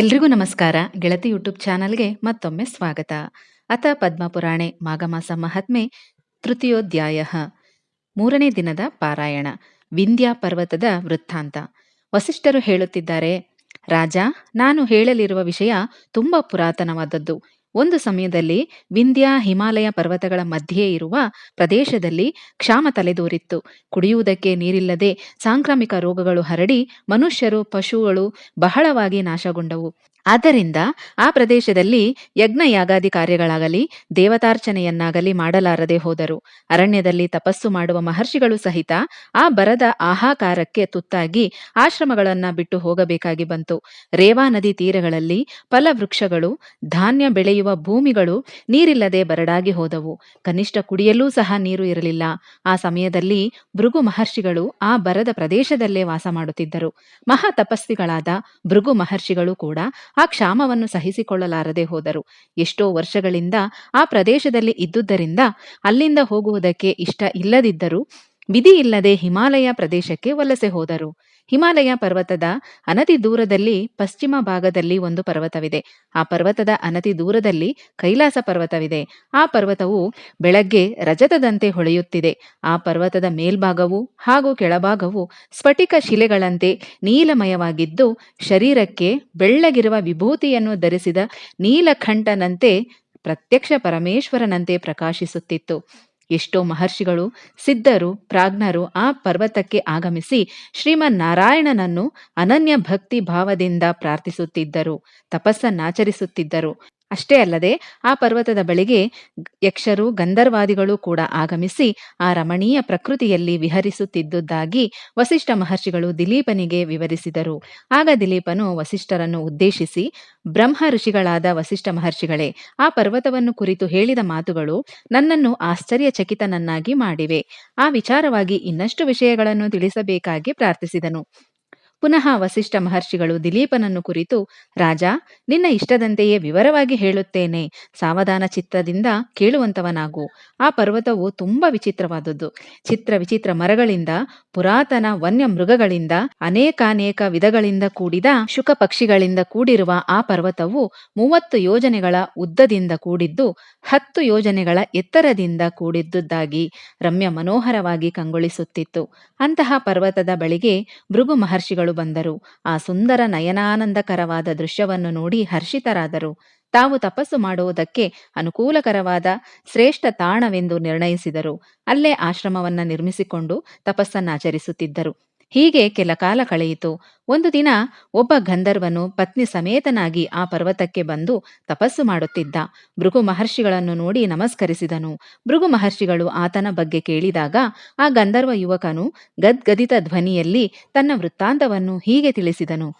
ಎಲ್ರಿಗೂ ನಮಸ್ಕಾರ. ಗೆಳತಿ ಯೂಟ್ಯೂಬ್ ಚಾನಲ್ಗೆ ಮತ್ತೊಮ್ಮೆ ಸ್ವಾಗತ. ಅಥ ಪದ್ಮಪುರಾಣೆ ಮಾಘಮಾಸ ಮಹಾತ್ಮೆ ತೃತೀಯೋಧ್ಯಾಯ ಮೂರನೇ ದಿನದ ಪಾರಾಯಣ, ವಿಂಧ್ಯಾ ಪರ್ವತದ ವೃತ್ತಾಂತ. ವಸಿಷ್ಠರು ಹೇಳುತ್ತಿದ್ದಾರೆ, ರಾಜ, ನಾನು ಹೇಳಲಿರುವ ವಿಷಯ ತುಂಬಾ ಪುರಾತನವಾದದ್ದು. ಒಂದು ಸಮಯದಲ್ಲಿ ವಿಂಧ್ಯ ಹಿಮಾಲಯ ಪರ್ವತಗಳ ಮಧ್ಯೆ ಇರುವ ಪ್ರದೇಶದಲ್ಲಿ ಕ್ಷಾಮ ತಲೆದೋರಿತ್ತು. ಕುಡಿಯುವುದಕ್ಕೆ ನೀರಿಲ್ಲದೆ ಸಾಂಕ್ರಾಮಿಕ ರೋಗಗಳು ಹರಡಿ ಮನುಷ್ಯರು, ಪಶುಗಳು ಬಹಳವಾಗಿ ನಾಶಗೊಂಡವು. ಆದ್ದರಿಂದ ಆ ಪ್ರದೇಶದಲ್ಲಿ ಯಜ್ಞ ಯಾಗಾದಿ ಕಾರ್ಯಗಳಾಗಲಿ ದೇವತಾರ್ಚನೆಯನ್ನಾಗಲಿ ಮಾಡಲಾರದೆ ಹೋದರು. ಅರಣ್ಯದಲ್ಲಿ ತಪಸ್ಸು ಮಾಡುವ ಮಹರ್ಷಿಗಳು ಸಹಿತ ಆ ಬರದ ಆಹಾಕಾರಕ್ಕೆ ತುತ್ತಾಗಿ ಆಶ್ರಮಗಳನ್ನ ಬಿಟ್ಟು ಹೋಗಬೇಕಾಗಿ ಬಂತು. ರೇವಾ ನದಿ ತೀರಗಳಲ್ಲಿ ಫಲವೃಕ್ಷಗಳು ಧಾನ್ಯ ಬೆಳೆಯುವ ಭೂಮಿಗಳು ನೀರಿಲ್ಲದೆ ಬರಡಾಗಿ ಹೋದವು. ಕನಿಷ್ಠ ಕುಡಿಯಲೂ ಸಹ ನೀರು ಇರಲಿಲ್ಲ. ಆ ಸಮಯದಲ್ಲಿ ಭೃಗು ಮಹರ್ಷಿಗಳು ಆ ಬರದ ಪ್ರದೇಶದಲ್ಲೇ ವಾಸ ಮಾಡುತ್ತಿದ್ದರು. ಮಹಾ ತಪಸ್ವಿಗಳಾದ ಭೃಗು ಮಹರ್ಷಿಗಳು ಕೂಡ ಆ ಕ್ಷಾಮವನ್ನು ಸಹಿಸಿಕೊಳ್ಳಲಾರದೆ ಹೋದರು. ಎಷ್ಟೋ ವರ್ಷಗಳಿಂದ ಆ ಪ್ರದೇಶದಲ್ಲಿ ಇದ್ದುದರಿಂದ ಅಲ್ಲಿಂದ ಹೋಗುವುದಕ್ಕೆ ಇಷ್ಟ ಇಲ್ಲದಿದ್ದರೂ, ವಿಧಿ ಇಲ್ಲದೆ ಹಿಮಾಲಯ ಪ್ರದೇಶಕ್ಕೆ ವಲಸೆ ಹೋದರು. ಹಿಮಾಲಯ ಪರ್ವತದ ಅನತಿ ದೂರದಲ್ಲಿ ಪಶ್ಚಿಮ ಭಾಗದಲ್ಲಿ ಒಂದು ಪರ್ವತವಿದೆ. ಆ ಪರ್ವತದ ಅನತಿ ದೂರದಲ್ಲಿ ಕೈಲಾಸ ಪರ್ವತವಿದೆ. ಆ ಪರ್ವತವು ಬೆಳಗ್ಗೆ ರಜತದಂತೆ ಹೊಳೆಯುತ್ತಿದೆ. ಆ ಪರ್ವತದ ಮೇಲ್ಭಾಗವು ಹಾಗೂ ಕೆಳಭಾಗವು ಸ್ಫಟಿಕ ಶಿಲೆಗಳಂತೆ ನೀಲಮಯವಾಗಿದ್ದು, ಶರೀರಕ್ಕೆ ಬೆಳ್ಳಗಿರುವ ವಿಭೂತಿಯನ್ನು ಧರಿಸಿದ ನೀಲಕಂಠನಂತೆ ಪ್ರತ್ಯಕ್ಷ ಪರಮೇಶ್ವರನಂತೆ ಪ್ರಕಾಶಿಸುತ್ತಿತ್ತು. ಎಷ್ಟೋ ಮಹರ್ಷಿಗಳು ಸಿದ್ಧರು ಪ್ರಾಜ್ಞರು ಆ ಪರ್ವತಕ್ಕೆ ಆಗಮಿಸಿ ಶ್ರೀಮನ್ನಾರಾಯಣನನ್ನು ಅನನ್ಯ ಭಕ್ತಿ ಭಾವದಿಂದ ಪ್ರಾರ್ಥಿಸುತ್ತಿದ್ದರು ತಪಸ್ಸನ್ನಾಚರಿಸುತ್ತಿದ್ದರು. ಅಷ್ಟೇ ಅಲ್ಲದೆ ಆ ಪರ್ವತದ ಬಳಿಗೆ ಯಕ್ಷರು, ಗಂಧರ್ವಾದಿಗಳು ಕೂಡ ಆಗಮಿಸಿ ಆ ರಮಣೀಯ ಪ್ರಕೃತಿಯಲ್ಲಿ ವಿಹರಿಸುತ್ತಿದ್ದುದಾಗಿ ವಸಿಷ್ಠ ಮಹರ್ಷಿಗಳು ದಿಲೀಪನಿಗೆ ವಿವರಿಸಿದರು. ಆಗ ದಿಲೀಪನು ವಸಿಷ್ಠರನ್ನು ಉದ್ದೇಶಿಸಿ, ಬ್ರಹ್ಮ ಋಷಿಗಳಾದ ವಸಿಷ್ಠ ಮಹರ್ಷಿಗಳೇ, ಆ ಪರ್ವತವನ್ನು ಕುರಿತು ಹೇಳಿದ ಮಾತುಗಳು ನನ್ನನ್ನು ಆಶ್ಚರ್ಯಚಕಿತನನ್ನಾಗಿ ಮಾಡಿವೆ. ಆ ವಿಚಾರವಾಗಿ ಇನ್ನಷ್ಟು ವಿಷಯಗಳನ್ನು ತಿಳಿಸಬೇಕಾಗಿ ಪ್ರಾರ್ಥಿಸಿದನು. ಪುನಃ ವಸಿಷ್ಠ ಮಹರ್ಷಿಗಳು ದಿಲೀಪನನ್ನು ಕುರಿತು, ರಾಜ, ನಿನ್ನ ಇಷ್ಟದಂತೆಯೇ ವಿವರವಾಗಿ ಹೇಳುತ್ತೇನೆ. ಸಾವಧಾನ ಚಿತ್ತದಿಂದ ಕೇಳುವಂತವನಾಗು. ಆ ಪರ್ವತವು ತುಂಬ ವಿಚಿತ್ರವಾದದ್ದು. ಚಿತ್ರ ವಿಚಿತ್ರ ಮರಗಳಿಂದ, ಪುರಾತನ ವನ್ಯ ಮೃಗಗಳಿಂದ ಅನೇಕಾನೇಕ ವಿಧಗಳಿಂದ ಕೂಡಿದ ಶುಕ ಪಕ್ಷಿಗಳಿಂದ ಕೂಡಿರುವ ಆ ಪರ್ವತವು ಮೂವತ್ತು ಯೋಜನೆಗಳ ಉದ್ದದಿಂದ ಕೂಡಿದ್ದು, ಹತ್ತು ಯೋಜನೆಗಳ ಎತ್ತರದಿಂದ ಕೂಡಿದ್ದುದಾಗಿ ರಮ್ಯ ಮನೋಹರವಾಗಿ ಕಂಗೊಳಿಸುತ್ತಿತ್ತು. ಅಂತಹ ಪರ್ವತದ ಬಳಿಗೆ ಭೃಗು ಮಹರ್ಷಿಗಳು ಬಂದರು. ಆ ಸುಂದರ ನಯನಾನಂದಕರವಾದ ದೃಶ್ಯವನ್ನು ನೋಡಿ ಹರ್ಷಿತರಾದರು. ತಾವು ತಪಸ್ಸು ಮಾಡುವುದಕ್ಕೆ ಅನುಕೂಲಕರವಾದ ಶ್ರೇಷ್ಠ ತಾಣವೆಂದು ನಿರ್ಣಯಿಸಿದರು. ಅಲ್ಲೇ ಆಶ್ರಮವನ್ನ ನಿರ್ಮಿಸಿಕೊಂಡು ತಪಸ್ಸನ್ನಾಚರಿಸುತ್ತಿದ್ದರು ಹೀಗೆ ಕೆಲ ಕಾಲ ಕಳೆಯಿತು. ಒಂದು ದಿನ ಒಬ್ಬ ಗಂಧರ್ವನು ಪತ್ನಿ ಸಮೇತನಾಗಿ ಆ ಪರ್ವತಕ್ಕೆ ಬಂದು ತಪಸ್ಸು ಮಾಡುತ್ತಿದ್ದ. ಭೃಗು ಮಹರ್ಷಿಗಳನ್ನು ನೋಡಿ ನಮಸ್ಕರಿಸಿದನು. ಭೃಗು ಮಹರ್ಷಿಗಳು ಆತನ ಬಗ್ಗೆ ಕೇಳಿದಾಗ ಆ ಗಂಧರ್ವ ಯುವಕನು ಗದ್ಗದಿತ ಧ್ವನಿಯಲ್ಲಿ ತನ್ನ ವೃತ್ತಾಂತವನ್ನು ಹೀಗೆ ತಿಳಿಸಿದನು.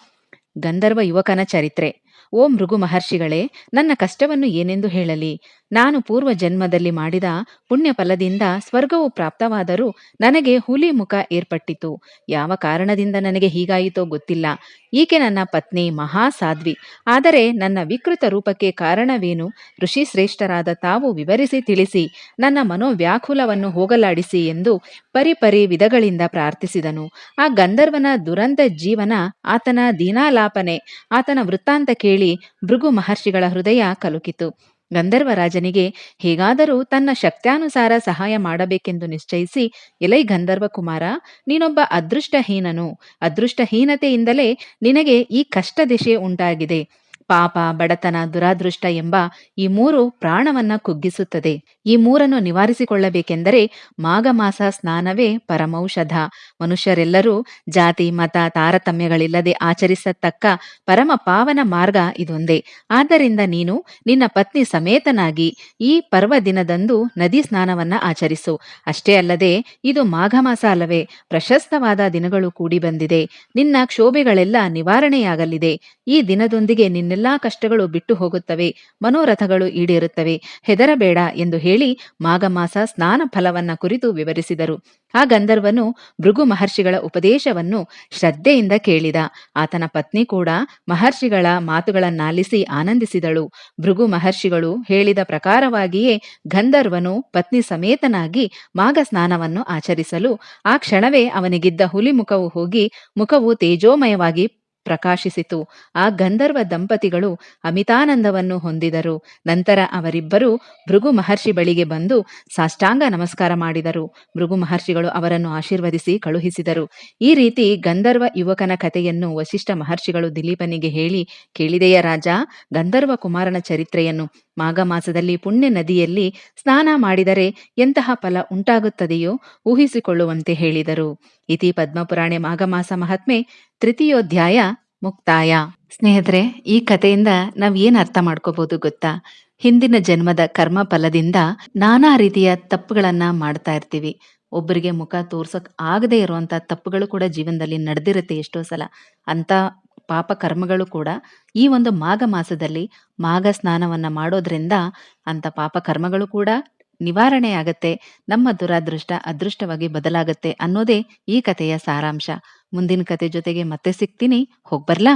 ಗಂಧರ್ವ ಯುವಕನ ಚರಿತ್ರೆ. ಓ ಮೃಗು ಮಹರ್ಷಿಗಳೇ, ನನ್ನ ಕಷ್ಟವನ್ನು ಏನೆಂದು ಹೇಳಲಿ? ನಾನು ಪೂರ್ವ ಜನ್ಮದಲ್ಲಿ ಮಾಡಿದ ಪುಣ್ಯ ಫಲದಿಂದ ಸ್ವರ್ಗವು ಪ್ರಾಪ್ತವಾದರೂ ನನಗೆ ಹುಲಿ ಮುಖ ಏರ್ಪಟ್ಟಿತು. ಯಾವ ಕಾರಣದಿಂದ ನನಗೆ ಹೀಗಾಯಿತೋ ಗೊತ್ತಿಲ್ಲ. ಈಕೆ ನನ್ನ ಪತ್ನಿ ಮಹಾ ಸಾಧ್ವಿ ಆದರೆ ನನ್ನ ವಿಕೃತ ರೂಪಕ್ಕೆ ಕಾರಣವೇನು? ಋಷಿ ಶ್ರೇಷ್ಠರಾದ ತಾವು ವಿವರಿಸಿ ತಿಳಿಸಿ, ನನ್ನ ಮನೋವ್ಯಾಕುಲವನ್ನು ಹೋಗಲಾಡಿಸಿ ಎಂದು ಪರಿಪರಿ ವಿಧಗಳಿಂದ ಪ್ರಾರ್ಥಿಸಿದನು. ಆ ಗಂಧರ್ವನ ದುರಂತ ಜೀವನ ಆತನ ದೀನಾಲಾಪನೆ, ಆತನ ವೃತ್ತಾಂತ ಕೇಳಿ ಭೃಗು ಮಹರ್ಷಿಗಳ ಹೃದಯ ಕಲುಕಿತು. ಗಂಧರ್ವರಾಜನಿಗೆ ಹೇಗಾದರೂ ತನ್ನ ಶಕ್ತ್ಯಾನುಸಾರ ಸಹಾಯ ಮಾಡಬೇಕೆಂದು ನಿಶ್ಚಯಿಸಿ, ಎಲೈ ಗಂಧರ್ವ ಕುಮಾರ ನೀನೊಬ್ಬ ಅದೃಷ್ಟಹೀನನು. ಅದೃಷ್ಟಹೀನತೆಯಿಂದಲೇ ನಿನಗೆ ಈ ಕಷ್ಟ ದಿಶೆ ಉಂಟಾಗಿದೆ. ಪಾಪ, ಬಡತನ, ದುರಾದೃಷ್ಟ ಎಂಬ ಈ ಮೂರು ಪ್ರಾಣವನ್ನ ಕುಗ್ಗಿಸುತ್ತದೆ. ಈ ಮೂರನ್ನು ನಿವಾರಿಸಿಕೊಳ್ಳಬೇಕೆಂದರೆ ಮಾಘ ಮಾಸ ಸ್ನಾನವೇ ಪರಮೌಷಧ. ಮನುಷ್ಯರೆಲ್ಲರೂ ಜಾತಿ, ಮತ, ತಾರತಮ್ಯಗಳಿಲ್ಲದೆ ಆಚರಿಸತಕ್ಕ ಪರಮ ಪಾವನ ಮಾರ್ಗ ಇದೊಂದೇ. ಆದ್ದರಿಂದ ನೀನು ನಿನ್ನ ಪತ್ನಿ ಸಮೇತನಾಗಿ ಈ ಪರ್ವ ದಿನದಂದು ನದಿ ಸ್ನಾನವನ್ನ ಆಚರಿಸು. ಅಷ್ಟೇ ಅಲ್ಲದೆ ಇದು ಮಾಘ ಮಾಸ ಅಲ್ಲವೇ, ಪ್ರಶಸ್ತವಾದ ದಿನಗಳು ಕೂಡಿ ಬಂದಿದೆ ನಿನ್ನ ಕ್ಷೋಭೆಗಳೆಲ್ಲ ನಿವಾರಣೆಯಾಗಲಿದೆ. ಈ ದಿನದೊಂದಿಗೆ ನಿನ್ನೆಲ್ಲಾ ಕಷ್ಟಗಳು ಬಿಟ್ಟು ಹೋಗುತ್ತವೆ, ಮನೋರಥಗಳು ಈಡೇರುತ್ತವೆ. ಹೆದರಬೇಡ ಎಂದು ಹೇಳಿ ಮಾಘಮಾಸ ಸ್ನಾನ ಫಲವನ್ನ ಕುರಿತು ವಿವರಿಸಿದರು. ಆ ಗಂಧರ್ವನು ಭೃಗು ಮಹರ್ಷಿಗಳ ಉಪದೇಶವನ್ನು ಶ್ರದ್ಧೆಯಿಂದ ಕೇಳಿದ. ಆತನ ಪತ್ನಿ ಕೂಡ ಮಹರ್ಷಿಗಳ ಮಾತುಗಳನ್ನಾಲಿಸಿ ಆನಂದಿಸಿದಳು. ಭೃಗು ಮಹರ್ಷಿಗಳು ಹೇಳಿದ ಪ್ರಕಾರವಾಗಿಯೇ ಗಂಧರ್ವನು ಪತ್ನಿ ಸಮೇತನಾಗಿ ಮಾಘ ಸ್ನಾನವನ್ನು ಆಚರಿಸಲು ಆ ಕ್ಷಣವೇ ಅವನಿಗಿದ್ದ ಹುಲಿ ಮುಖವು ಹೋಗಿ ಮುಖವು ತೇಜೋಮಯವಾಗಿ ಪ್ರಕಾಶಿಸಿತು. ಆ ಗಂಧರ್ವ ದಂಪತಿಗಳು ಅಮಿತಾನಂದವನ್ನು ಹೊಂದಿದರು. ನಂತರ ಅವರಿಬ್ಬರು ಭೃಗು ಮಹರ್ಷಿ ಬಳಿಗೆ ಬಂದು ಸಾಷ್ಟಾಂಗ ನಮಸ್ಕಾರ ಮಾಡಿದರು. ಭೃಗು ಮಹರ್ಷಿಗಳು ಅವರನ್ನು ಆಶೀರ್ವದಿಸಿ ಕಳುಹಿಸಿದರು. ಈ ರೀತಿ ಗಂಧರ್ವ ಯುವಕನ ಕಥೆಯನ್ನು ವಸಿಷ್ಠ ಮಹರ್ಷಿಗಳು ದಿಲೀಪನಿಗೆ ಹೇಳಿ ಕೇಳಿದೆಯ ರಾಜ? ಗಂಧರ್ವ ಕುಮಾರನ ಚರಿತ್ರೆಯನ್ನು ಮಾಘ ಮಾಸದಲ್ಲಿ ಪುಣ್ಯ ನದಿಯಲ್ಲಿ ಸ್ನಾನ ಮಾಡಿದರೆ ಎಂತಹ ಫಲ ಉಂಟಾಗುತ್ತದೆಯೋ ಊಹಿಸಿಕೊಳ್ಳುವಂತೆ ಹೇಳಿದರು. ಇತಿ ಪದ್ಮಪುರಾಣೆ ಮಾಘ ಮಾಸ ಮಹಾತ್ಮೆ ತೃತೀಯೋಧ್ಯಾಯ ಮುಕ್ತಾಯ. ಸ್ನೇಹಿತರೆ, ಈ ಕಥೆಯಿಂದ ನಾವ್ ಏನ್ ಅರ್ಥ ಮಾಡ್ಕೋಬಹುದು ಗೊತ್ತಾ? ಹಿಂದಿನ ಜನ್ಮದ ಕರ್ಮ ಫಲದಿಂದ ನಾನಾ ರೀತಿಯ ತಪ್ಪುಗಳನ್ನ ಮಾಡ್ತಾ ಇರ್ತೀವಿ. ಒಬ್ಬರಿಗೆ ಮುಖ ತೋರ್ಸಕ್ ಆಗದೆ ಇರುವಂತ ತಪ್ಪುಗಳು ಕೂಡ ಜೀವನದಲ್ಲಿ ನಡೆದಿರುತ್ತೆ ಎಷ್ಟೋ ಸಲ. ಅಂತ ಪಾಪ ಕರ್ಮಗಳು ಕೂಡ ಈ ಒಂದು ಮಾಘ ಮಾಸದಲ್ಲಿ ಮಾಘ ಸ್ನಾನವನ್ನ ಮಾಡೋದ್ರಿಂದ ಅಂತ ಪಾಪ ಕರ್ಮಗಳು ಕೂಡ ನಿವಾರಣೆ ಆಗತ್ತೆ. ನಮ್ಮ ದುರಾದೃಷ್ಟ, ಅದೃಷ್ಟವಾಗಿ ಬದಲಾಗತ್ತೆ ಅನ್ನೋದೇ ಈ ಕಥೆಯ ಸಾರಾಂಶ. ಮುಂದಿನ ಕತೆ ಜೊತೆಗೆ ಮತ್ತೆ ಸಿಗ್ತೀನಿ. ಹೋಗ್ಬರ್ಲಾ?